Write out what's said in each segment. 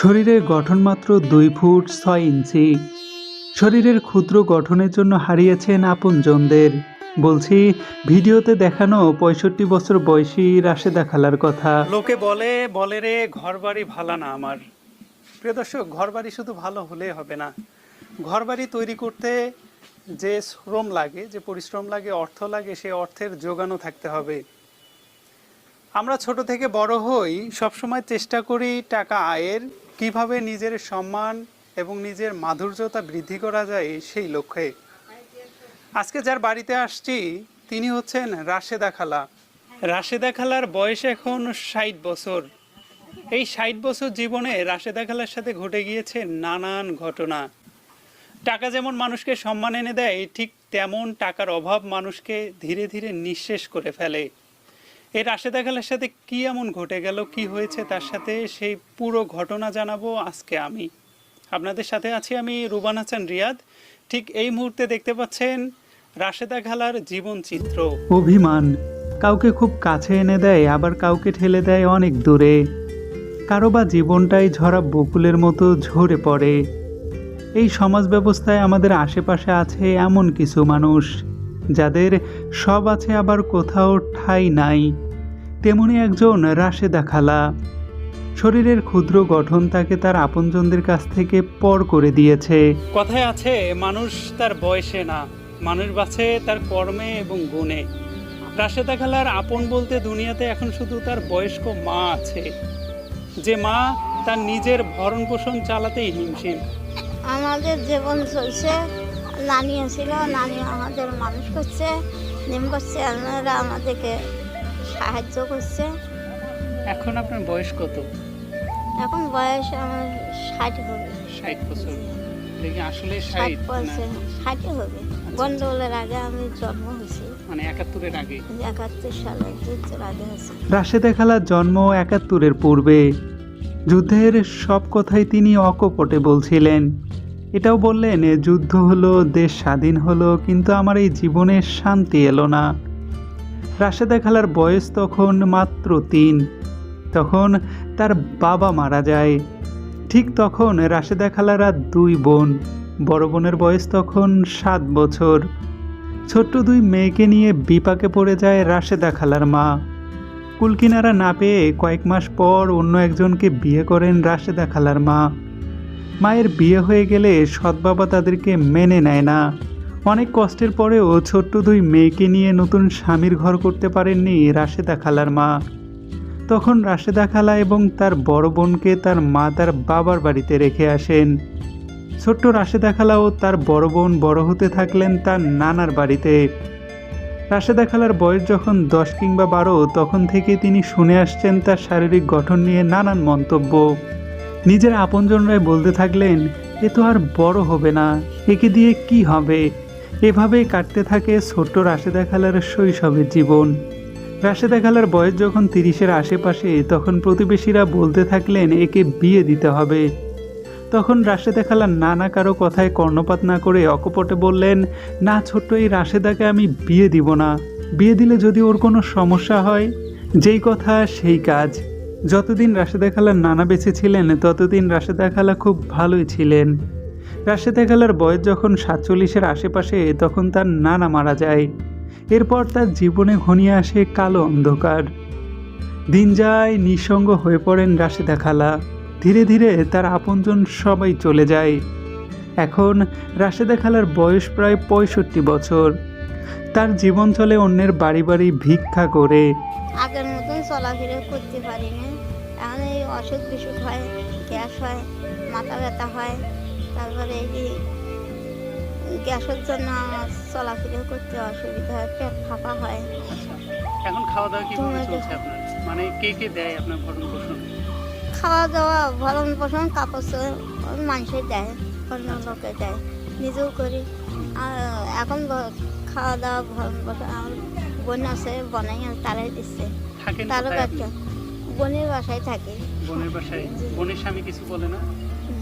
শরীরের গঠন মাত্র দুই ফুট ছয় ইঞ্চি। শরীরের ক্ষুদ্র গঠনের জন্য হারিয়েছেন আপনজনদের। বলছি, ভিডিওতে দেখানো পঁয়ষট্টি বছর বয়সী রাশেদা খালার কথা। লোকে বলে বলে রে ঘর বাড়ি ভালো না আমার। প্রিয় দর্শক ঘর বাড়ি শুধু ভালো হলে হবে না। ঘর বাড়ি তৈরি করতে যে শ্রম লাগে, যে পরিশ্রম লাগে, অর্থ লাগে সেই অর্থের যোগানও থাকতে হবে। আমরা ছোট থেকে বড় হই, সবসময় চেষ্টা করি টাকা আয়ের কীভাবে নিজের সম্মান এবং নিজের মাধুর্যতা বৃদ্ধি করা যায় সেই লক্ষ্যে। আজকে যার বাড়িতে আসছি, তিনি হচ্ছেন রাশেদা খালা। রাশেদা খালার বয়স এখন ষাট বছর। এই ষাট বছর জীবনে রাশেদা খালার সাথে ঘটে গিয়েছে নানান ঘটনা। টাকা যেমন মানুষকে সম্মান এনে দেয়, ঠিক তেমন টাকার অভাব মানুষকে ধীরে ধীরে নিঃশেষ করে ফেলে। এই রাশেদা খালার সাথে কি এমন ঘটে গেল? কি হয়েছে তার সাথে? সেই পুরো ঘটনা জানাব আজকে আমি। আপনাদের সাথে আছি আমি রুবান হাসান রিয়াদ। ঠিক এই মুহূর্তে দেখতে পাচ্ছেন রাশেদা খালার জীবন চিত্র। অভিমান। কাউকে খুব কাছে এনে দেয়, আবার কাউকে ঠেলে দেয় অনেক দূরে। কারও বা জীবনটাই ঝরা বকুলের মতো ঝরে পড়ে। এই সমাজ ব্যবস্থায় আমাদের আশেপাশে আছে এমন কিছু মানুষ। যাদের সব আছে আবার কোথাও ঠাঁই নাই। তেমনি একজন রাশেদা খালা। শরীরের ক্ষুদ্র গঠন তাকে তার আপনজনদের কাছ থেকে পর করে দিয়েছে। কথায় আছে মানুষ তার বয়সে না মানুষ বাঁচে তার কর্মে এবং গুণে। রাশেদা খালার আপন বলতে দুনিয়াতে এখন শুধু তার বয়স্ক মা আছে। যে মা তার নিজের ভরণ পোষণ চালাতেই হিমশিম। আমাদের জীবন চলছে নানি ছিল নানি আমাদের মানুষ করছে নিম করছে আপনারা আমাদেরকে সাহায্য করছে। এখন আপনার বয়স কত? এখন বয়স আমার ষাট হবে। ষাট বছর। দেখি আসলে ষাট ষাটই হবে। গন্ডগোলের আগে আমি জন্ম হয়েছি। মানে একাত্তরের আগে? একাত্তর সালে যুদ্ধের আগে হয়েছে। রাশেদা খালার জন্ম একাত্তরের পূর্বে। যুদ্ধের সব কথাই তিনি অকপটে বলছিলেন। এটাও বললেন যুদ্ধ হলো, দেশ স্বাধীন হলো, কিন্তু আমার এই জীবনে শান্তি এলো না। রাশেদা খালার বয়স তখন মাত্র তিন। তখন তার বাবা মারা যায়। ঠিক তখন রাশেদা খালার দুই বোন। বড় বোনের বয়স তখন সাত বছর। ছোট্ট দুই মেয়েকে নিয়ে বিপাকে পড়ে যায় রাশেদা খালার মা। কুলকিনারা না পেয়ে কয়েক মাস পর অন্য একজনকে বিয়ে করেন রাশেদা খালার মা। মায়ের বিয়ে হয়ে গেলে সৎ বাবা তাদেরকে মেনে নেয় না। অনেক কষ্টের পরেও ছোট্ট দুই মেয়েকে নিয়ে নতুন স্বামীর ঘর করতে পারেননি রাশেদা খালার মা। তখন রাশেদা খালা এবং তার বড় বোনকে তার মা তার বাবার বাড়িতে রেখে আসেন। ছোট্ট রাশেদা খালা ও তার বড় বোন বড় হতে থাকলেন তার নানার বাড়িতে। রাশেদা খালার বয়স যখন দশ কিংবা বারো, তখন থেকে তিনি শুনে আসছেন তার শারীরিক গঠন নিয়ে নানান মন্তব্য। নিজের আপনজনরাই বলতে থাকলেন, এ তো আর বড় হবে না, একে দিয়ে কি হবে? এভাবেই কাটতে থাকে ছোট্ট রাশেদা খালার শৈশবের জীবন। রাশেদা খালার বয়স যখন তিরিশের আশেপাশে, তখন প্রতিবেশীরা বলতে থাকলেন, একে বিয়ে দিতে হবে। তখন রাশেদা খালা নানা কারও কথায় কর্ণপাত না করে অকপটে বললেন, না ছোট্ট, এই রাশেদাকে আমি বিয়ে দিব না। বিয়ে দিলে যদি ওর কোনো সমস্যা হয়, যেই কথা, সেই কাজ। যতদিন রাশেদা খালার নানা বেঁচে ছিলেন, ততদিন রাশেদা খালা খুব ভালোই ছিলেন। রাশেদা খালার বয়স যখন সাতচল্লিশের আশেপাশে, তখন তার নানা মারা যায়। এরপর তার জীবনে ঘনিয়ে আসে কালো অন্ধকার। দিন যায়, নিঃসঙ্গ হয়ে পড়েন রাশেদা খালা। ধীরে ধীরে তার আপনজন সবাই চলে যায়। এখন রাশেদা খালার বয়স প্রায় পঁয়ষট্টি বছর। তার জীবন চলে অন্যের বাড়ি বাড়ি ভিক্ষা করে। চলাফেরা করতে পারি না। এখন এই অসুখ বিসুখ হয় গ্যাস হয় মাথা ব্যথা হয় তারপরে এই যে গ্যাসের জন্য চলাফেরা করতে অসুবিধা হয় পেট ফাঁপা হয়। এখন খাওয়া দাওয়া কীভাবে চলছে আপনার? মানে কে কে দেয় আপনার ভরণ পোষণ? খাওয়া দাওয়া ভরণ পোষণ কাপড় মানুষের দেয় অন্য লোকে দেয় নিজেও করি। আর এখন খাওয়া দাওয়া ভরণ পোষণ আমার বোন আছে বনাই তারাই দিচ্ছে। থাকেন কোথায় আপনি? বোনের বাসায় থাকে। বোনের বাসায়? বোনের স্বামী কিছু বলে না?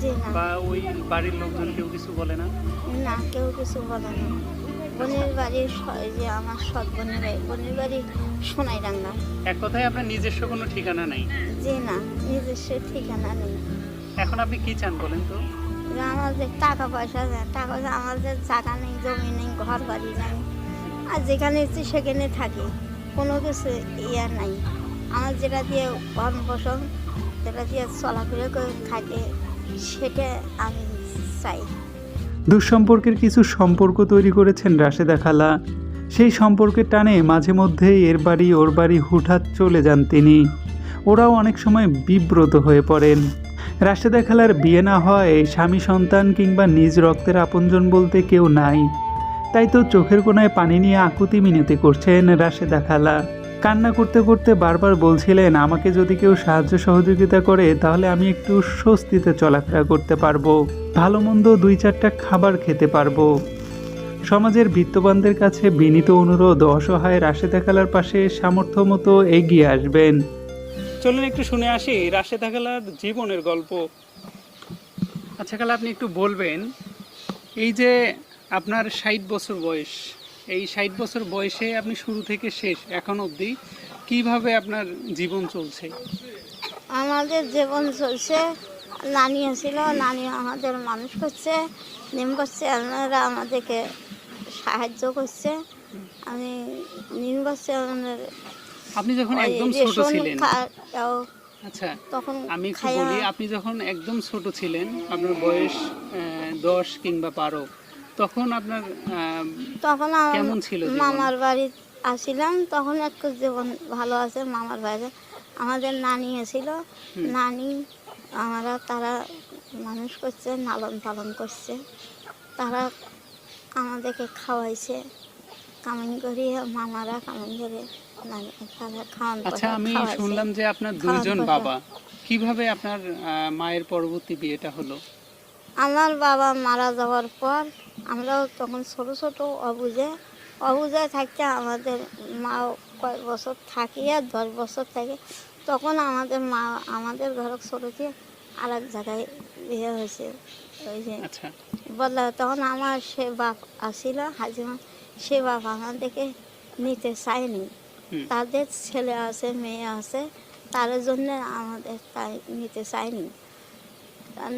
জি না। বা ওই বাড়ির লোকজন কেউ কিছু বলে না? না কেউ কিছু বলে না। বোনের বাড়ি স- এই যে আমার সৎ বোনের বাড়ি বোনের বাড়ি সোনাই ডাঙ্গা এক কথায় আপনার নিজস্ব কোনো ঠিকানা নেই? জি না নিজস্ব ঠিকানা নেই। এখন আপনি কি চান বলেন তো? যে আমাদের টাকা পয়সা নেই টাকা পয়সা আমাদের জায়গা নেই জমি নেই ঘর বাড়ি নেই। আর যেখানে ইচ্ছে সেখানে থাকি। কোনো কিছু ইয়ে নাই। আমার যেটা দিয়ে ভরণ পোষণ যেটা দিয়ে চলাফেরা করে থাকে, সেটা আমি চাই। দুঃসম্পর্কের কিছু সম্পর্ক তৈরি করেছেন রাশেদা খালা। সেই সম্পর্কের টানে মাঝে মধ্যেই এর বাড়ি, ওর বাড়ি হুঠাৎ চলে যান তিনি। ওরাও অনেক সময় বিব্রত হয়ে পড়েন। রাশেদা খালার বিয়ে না হয় স্বামী, সন্তান কিংবা নিজ রক্তের আপনজন বলতে কেউ নাই। তাই তো চোখের কোনায় পানি নিয়ে আকুতি মিনতি করছেন রাশেদা খালা। কান্না করতে করতে বারবার বলছিলেন, আমাকে যদি কেউ সাহায্য সহযোগিতা করে, তাহলে আমি একটু স্বস্তিতে চলাফেরা করতে পারব, ভালো মন্দ দুই চারটা খাবার খেতে পারব। সমাজের বিত্তবানদের কাছে বিনীত অনুরোধ, অসহায় রাশেদা খালার পাশে সামর্থ্য মতো এগিয়ে আসবেন। চলুন একটু শুনে আসি রাশেদা খালার জীবনের গল্প। আচ্ছা খালা, আপনি একটু বলবেন, এই যে আপনার ষাট বছর বয়স। এই ষাট বছর বয়সে আপনি শুরু থেকে শেষ এখন অবধি কীভাবে আপনার জীবন চলছে? আমাদের জীবন চলছে নানি ছিল নানি আমাদের মানুষ করছে নিম করছে আপনারা আমাদেরকে সাহায্য করছে। আমি নিম করছে আমাদের আপনি যখন একদম ছোট ছিলেন। আচ্ছা তখন আমি একটু বলি আপনি যখন একদম ছোট ছিলেন আপনার বয়স দশ কিংবা বারো তখন আপনার তখন কেমন ছিল মামার বাড়ি আসিলাম তখন একটু জীবন ভালো আছে মামার বাড়ি আমাদের নানি এসেছিল। নানি আমরা তারা মানুষ করছে লালন পালন করছে। তারা আমাদেরকে খাওয়াইছে কামাই করে মামারা কামাই করে নানি তারা খাওয়ান আচ্ছা আমি শুনলাম যে আপনার পয়সা। বাবা। কীভাবে আপনার মায়ের পরবর্তী বিয়েটা হলো? আমার বাবা মারা যাওয়ার পর আমরাও তখন ছোট ছোট অবুঝে অবুঝে থাকতে আমাদের মা কয়েক বছর থাকি আর দশ বছর থাকে। তখন আমাদের মা আমাদের ঘর ছোটকে আর এক জায়গায় বিয়ে হয়েছে। ওই যে আচ্ছা। বলল তখন আমার সে বাপ আসিল হাজিমা সে বাপ আমাদেরকে নিতে চায়নি। তাদের ছেলে আছে মেয়ে আছে তার জন্য আমাদের তাই নিতে চায়নি।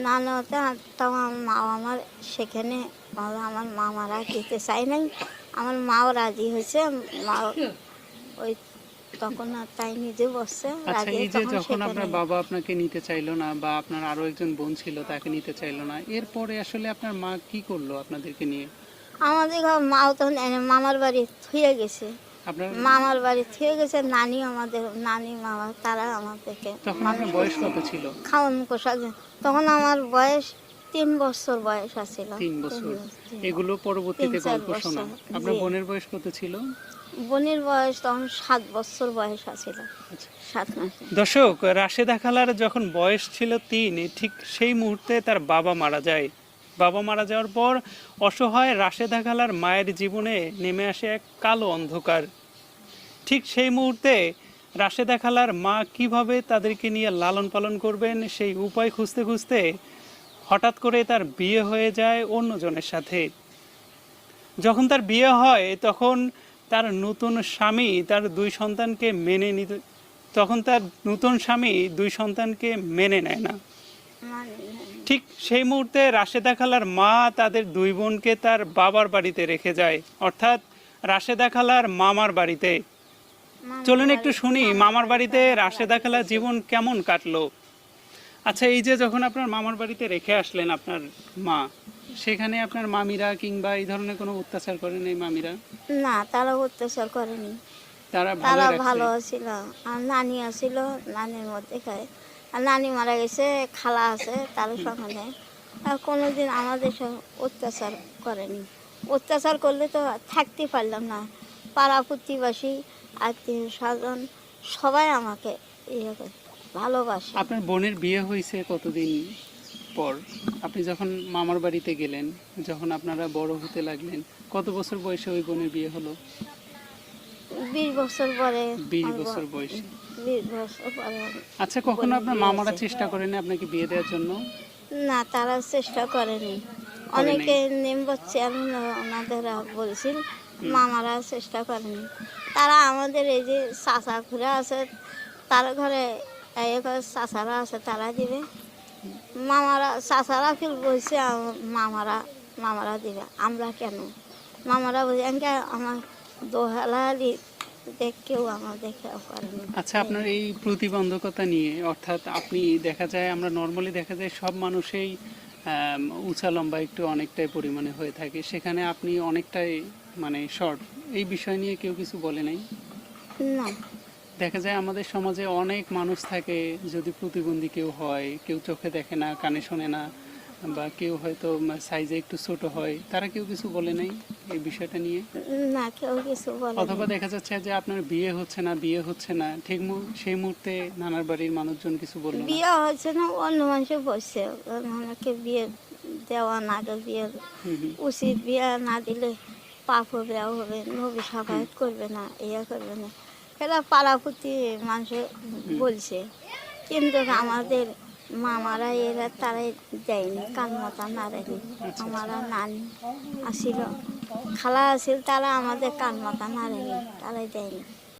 না নতে তখন আমার মা আমার সেখানে আমার মামারা দিতে চাই নাই। আমার মাও রাজি হয়েছে মা ওই তখন তাই নিজে বসছে আচ্ছা রাজি এই যে যখন আপনার বাবা আপনাকে নিতে চাইলো না বা আপনার আরও একজন বোন ছিল তাকে নিতে চাইলো না এরপরে আসলে আপনার মা কি করল আপনাদেরকে নিয়ে? আমাদের মাও তখন মামার বাড়ি থুয়ে গেছে। আপনার মামার বাড়ি থেকে গেছে নানি আমাদের নানি মামা তারা আমাদেরকে তখন আপনার বয়স কত ছিল? খাওয়ান পোশাক তখন আমার বয়স তিন বছর বয়স আছিল। তিন বছর। এগুলো পরবর্তীতে গল্প শোনা আপনার। বোনের বয়স কত ছিল? বোনের বয়স তখন সাত বছর বয়স আছিল। আচ্ছা। সাত মাসে। দর্শক রাশেদা খালার যখন বয়স ছিল তিন ঠিক সেই মুহূর্তে তার বাবা মারা যায়। বাবা মারা যাওয়ার পর অসহায় রাশেদা খালার মায়ের জীবনে নেমে আসে এক কালো অন্ধকার। ঠিক সেই মুহূর্তে রাশেদা খালার মা কীভাবে তাদেরকে নিয়ে লালন পালন করবেন সেই উপায় খুঁজতে খুঁজতে হঠাৎ করে তার বিয়ে হয়ে যায় অন্যজনের সাথে। যখন তার বিয়ে হয়, তখন তার নতুন স্বামী তার দুই সন্তানকে মেনে নিতে তখন তার নতুন স্বামী দুই সন্তানকে মেনে নেয় না। ঠিক সেই মুহূর্তে রাশেদা খালার মা তাদের দুই বোনকে তার বাবার বাড়িতে রেখে যায়। অর্থাৎ রাশেদা খালার মামার বাড়িতে। চলুন একটু শুনি মামার বাড়িতে রাশেদা খালার জীবন কেমন কাটলো? আচ্ছা এই যে যখন আপনার মামার বাড়িতে রেখে আসলেন আপনার মা সেখানে আপনার মামিরা কিংবা এই ধরনের কোনো অত্যাচার করেন এই মামিরা? না তারা অত্যাচার করেনি। তারা ভালো তারা ভালো ছিল আর নানি আছিল নানির মধ্যে খায়। আর নানি মারা গেছে খালা আছে তার সঙ্গে আর কোনোদিন আমাদের সঙ্গে অত্যাচার করেনি। অত্যাচার করলে তো থাকতে পারলাম না। পাড়া প্রতিবাসী আত্মীয় স্বজন সবাই আমাকে ইয়ে করে ভালোবাসে। আপনার বোনের বিয়ে হয়েছে কতদিন পর? আপনি যখন মামার বাড়িতে গেলেন যখন আপনারা বড় হতে লাগলেন কত বছর বয়সে ওই বোনের বিয়ে হলো? বিশ বছর পরে বিশ বছর বয়সে। আচ্ছা কখনো আপনার মামারা চেষ্টা করেনি আপনাকে বিয়ে দেওয়ার জন্য? না তারা চেষ্টা করেনি। অনেকে নেমবচ্ছে আমি ওনাদের বলছিল মামারা চেষ্টা করেনি। তারা আমাদের এই যে চাচা ঘুরে আছে তার ঘরে চাচারা আছে তারা দিবে। মামারা চাচারা ফিল বলছে মামারা মামারা দিবে। আমরা কেন? মামারা বলছে আমার দোহালি আচ্ছা আপনার এই প্রতিবন্ধকতা নিয়ে অর্থাৎ আপনি দেখা যায় আমরা নর্মালি দেখা যায় সব মানুষেই উঁচা লম্বা একটু অনেকটাই পরিমাণে হয়ে থাকে। সেখানে আপনি অনেকটাই মানে শর্ট এই বিষয় নিয়ে কেউ কিছু বলে নাই? না। দেখা যায় আমাদের সমাজে অনেক মানুষ থাকে যদি প্রতিবন্ধী কেউ হয় কেউ চোখে দেখে না কানে শোনে না বা কেউ হয়তো সাইজে একটু ছোট হয় তারা কেউ কিছু বলে নাই এই বিষয়টা নিয়ে? না কেউ কিছু বলে অথবা দেখা যাচ্ছে যে আপনার বিয়ে হচ্ছে না বিয়ে হচ্ছে না ঠিক সেই মুহূর্তে নানার বাড়ির মানুষজন কিছু বলল বিয়ে হচ্ছে না অন্য মানুষে বসছে আমাকে বিয়ে দেওয়া না বিয়ে। উচিত বিয়ে না দিলে পাপ হবে আ হবে নবী সাফায়াত করবে না ইয়ে করবে না। এরা পাড়াপুতি মানুষ বলছে কিন্তু আমাদের মামারা এরা তারাই কান মাথা নাড়েনি আমারা নানি আসিল। খালা আসিল, তারা আমাদের কান মাথা নাড়েনি তারাই দেয়নি।